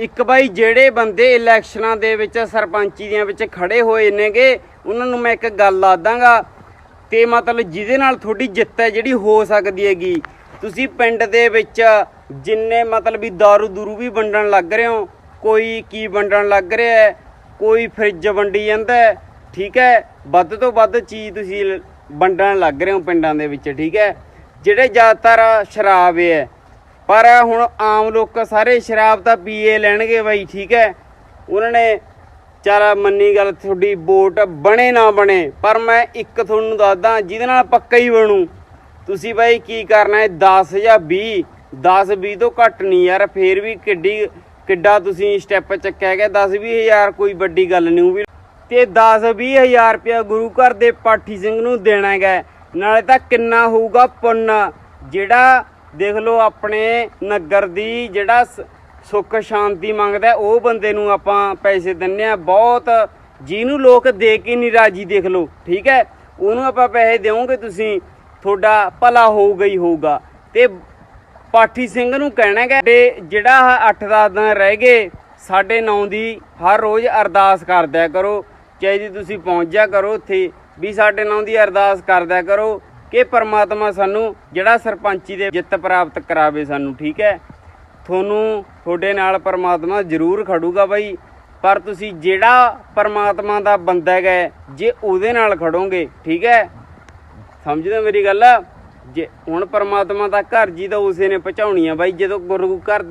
ਇੱਕ ਬਾਈ ਜਿਹੜੇ ਬੰਦੇ ਇਲੈਕਸ਼ਨਾਂ ਦੇ ਵਿੱਚ ਸਰਪੰਚੀ ਦੀਆਂ ਵਿੱਚ ਖੜੇ ਹੋਏ ਨੇਗੇ, ਉਹਨਾਂ ਨੂੰ ਮੈਂ ਇੱਕ ਗੱਲ ਦਾਂਗਾ ਤੇ ਮਤਲਬ ਜਿਹਦੇ ਨਾਲ ਤੁਹਾਡੀ ਜਿੱਤ ਹੈ, ਜਿਹੜੀ ਹੋ ਸਕਦੀ ਹੈਗੀ। ਤੁਸੀਂ ਪਿੰਡ ਦੇ ਵਿੱਚ ਜਿੰਨੇ ਮਤਲਬ ਵੀ दारू ਦੂਰੂ ਵੀ ਵੰਡਣ ਲੱਗ ਰਹੇ ਹੋ, ਕੋਈ ਕੀ ਵੰਡਣ ਲੱਗ ਰਿਹਾ ਹੈ, ਕੋਈ ਫ੍ਰਿਜ ਵੰਡੀ ਜਾਂਦਾ ਹੈ, ਠੀਕ ਹੈ? ਵੱਧ ਤੋਂ ਵੱਧ ਚੀਜ਼ ਤੁਸੀਂ ਵੰਡਣ ਲੱਗ ਰਹੇ ਹੋ ਪਿੰਡਾਂ ਦੇ ਵਿੱਚ, ਠੀਕ ਹੈ? ਜਿਹੜੇ ਜ਼ਿਆਦਾਤਰ ਸ਼ਰਾਬ ਹੈ ਪਰ ਹੁਣ ਆਮ ਲੋਕ ਸਾਰੇ ਸ਼ਰਾਬ ਤਾਂ ਪੀਏ ਲੈਣਗੇ ਬਾਈ, ਠੀਕ ਹੈ। ਉਹਨਾਂ ਨੇ ਚਾਰਾ ਮੰਨੀ ਗੱਲ, ਤੁਹਾਡੀ ਵੋਟ ਬਣੇ ਨਾ ਬਣੇ, ਪਰ ਮੈਂ ਇੱਕ ਤੁਹਾਨੂੰ ਦੱਸਦਾ, ਜਿਹਦੇ ਨਾਲ ਪੱਕਾ ਹੀ ਬਣੂ। ਤੁਸੀਂ ਬਾਈ ਕੀ ਕਰਨਾ ਹੈ 10 ਜਾਂ 20 10 20 ਤੋਂ ਘੱਟ ਨਹੀਂ ਯਾਰ, ਫੇਰ ਵੀ ਕਿੱਡੀ, ਕਿੱਡਾ ਤੁਸੀਂ ਸਟੈਪ ਚੱਕਿਆ ਗਿਆ 10 20 ਹਜ਼ਾਰ ਕੋਈ ਵੱਡੀ ਗੱਲ ਨਹੀਂ, ਉਹ ਵੀ ਤੇ 10 20 ਹਜ਼ਾਰ ਰੁਪਇਆ ਗੁਰੂ ਘਰ ਦੇ ਪਾਠੀ ਸਿੰਘ ਨੂੰ ਦੇਣਾ ਹੈਗਾ ਨਾਲੇ ਤਾਂ ਕਿੰਨਾ ਹੋਊਗਾ ਪੁੰਨ, ਜਿਹੜਾ ਦੇਖ ਲਓ ਆਪਣੇ ਨਗਰ ਦੀ ਜਿਹੜਾ ਸ- ਸੁੱਖ ਸ਼ਾਂਤੀ ਮੰਗਦਾ ਉਹ ਬੰਦੇ ਨੂੰ ਆਪਾਂ ਪੈਸੇ ਦਿੰਨੇ ਆ ਬਹੁਤ ਜਿਹਨੂੰ ਲੋਕ ਦੇ ਕੇ ਨਹੀਂ ਰਾਜੀ, ਦੇਖ ਲਓ, ਠੀਕ ਹੈ? ਉਹਨੂੰ ਆਪਾਂ ਪੈਸੇ ਦੇਵੋਗੇ ਤੁਸੀਂ, ਤੁਹਾਡਾ ਭਲਾ ਹੋਊਗਾ ਹੀ ਹੋਊਗਾ। ਤੇ ਪਾਠੀ ਸਿੰਘ ਨੂੰ ਕਹਿਣਾ ਹੈ ਕਿ ਜਿਹੜਾ 8-10 ਦਿਨ ਰਹਿ ਗਏ, ਸਾਡੇ ਨੌ ਦੀ ਹਰ ਰੋਜ਼ ਅਰਦਾਸ ਕਰਦਿਆ ਕਰੋ। ਚਾਹੇ ਜੀ ਤੁਸੀਂ ਪਹੁੰਚ ਜਾ ਕਰੋ ਉੱਥੇ, ਵੀ ਸਾਡੇ ਨੌ ਦੀ ਅਰਦਾਸ ਕਰਦਿਆ ਕਰੋ। ਕਿ ਪਰਮਾਤਮਾ ਸਾਨੂੰ ਜਿਹੜਾ ਸਰਪੰਚੀ ਦੇ ਜਿੱਤ ਪ੍ਰਾਪਤ ਕਰਾਵੇ ਸਾਨੂੰ, ਠੀਕ ਹੈ? ਤੁਹਾਨੂੰ ਤੁਹਾਡੇ ਨਾਲ ਪਰਮਾਤਮਾ ਜ਼ਰੂਰ ਖੜੂਗਾ ਬਾਈ, ਪਰ ਤੁਸੀਂ ਜਿਹੜਾ ਪਰਮਾਤਮਾ ਦਾ ਬੰਦਾ ਹੈਗਾ, ਜੇ ਉਹਦੇ ਨਾਲ ਖੜੋਗੇ, ਠੀਕ ਹੈ? ਸਮਝਦੇ ਹੋ ਮੇਰੀ ਗੱਲ? ਜੇ ਹੁਣ ਪਰਮਾਤਮਾ ਦਾ ਘਰ ਜੀ ਤਾਂ ਉਸੇ ਨੇ ਪਹੁੰਚਾਉਣੀ ਆ ਬਾਈ, ਜਦੋਂ ਗੁਰੂ ਘਰ